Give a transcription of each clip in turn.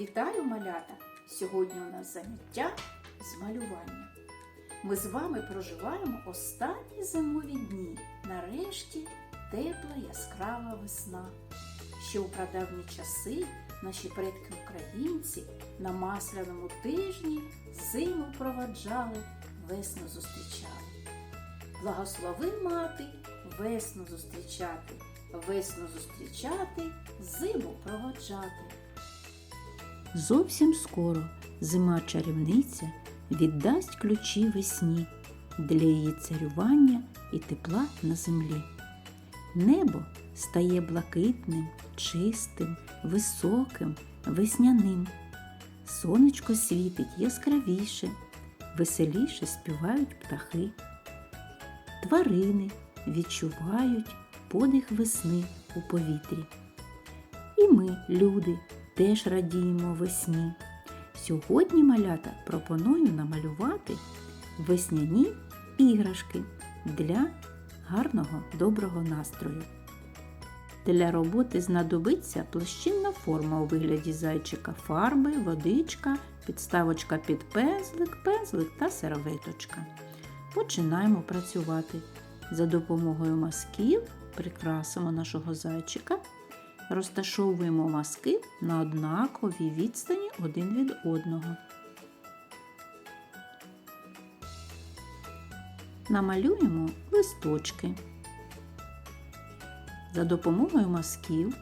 Вітаю малята! Сьогодні у нас заняття з малювання. Ми з вами проживаємо останні зимові дні. Нарешті тепла яскрава весна. Ще у прадавні часи наші предки українці на масляному тижні зиму проваджали, весну зустрічали. Благослови мати, весну зустрічати, весну зустрічати, зиму проводжати. Зовсім скоро зима чарівниця віддасть ключі весні для її царювання і тепла на землі. Небо стає блакитним, чистим, високим, весняним. Сонечко світить яскравіше, веселіше співають птахи. Тварини відчувають подих весни у повітрі. І ми, люди, теж радіємо весні. Сьогодні малята пропоную намалювати весняні іграшки для гарного доброго настрою. Для роботи знадобиться площинна форма у вигляді зайчика, фарби, водичка, підставочка під пензлик, пензлик та серветочка. Починаємо працювати. За допомогою мазків прикрасимо нашого зайчика розташовуємо маски на однаковій відстані один від одного. Намалюємо листочки. За допомогою мазків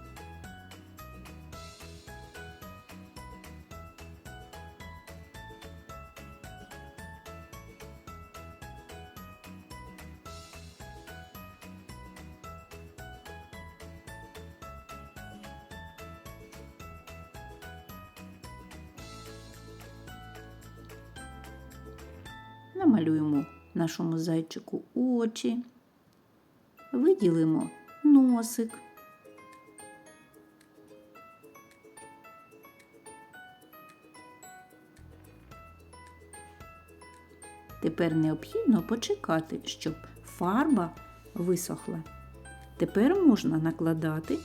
намалюємо нашому зайчику очі, виділимо носик. Тепер необхідно почекати, щоб фарба висохла. Тепер можна накладати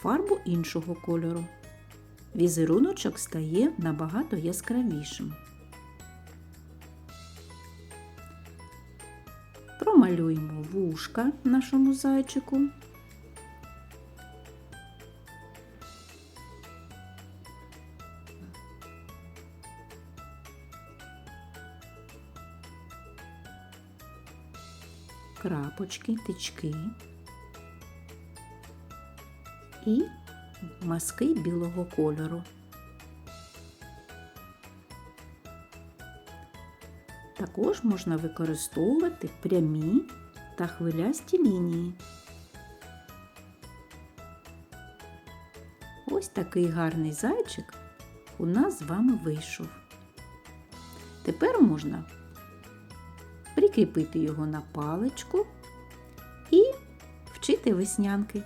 фарбу іншого кольору. Візеруночок стає набагато яскравішим. Промалюємо вушка нашому зайчику. Крапочки, тички і маски білого кольору. Також можна використовувати прямі та хвилясті лінії. Ось такий гарний зайчик у нас з вами вийшов. Тепер можна прикріпити його на паличку і вчити веснянки.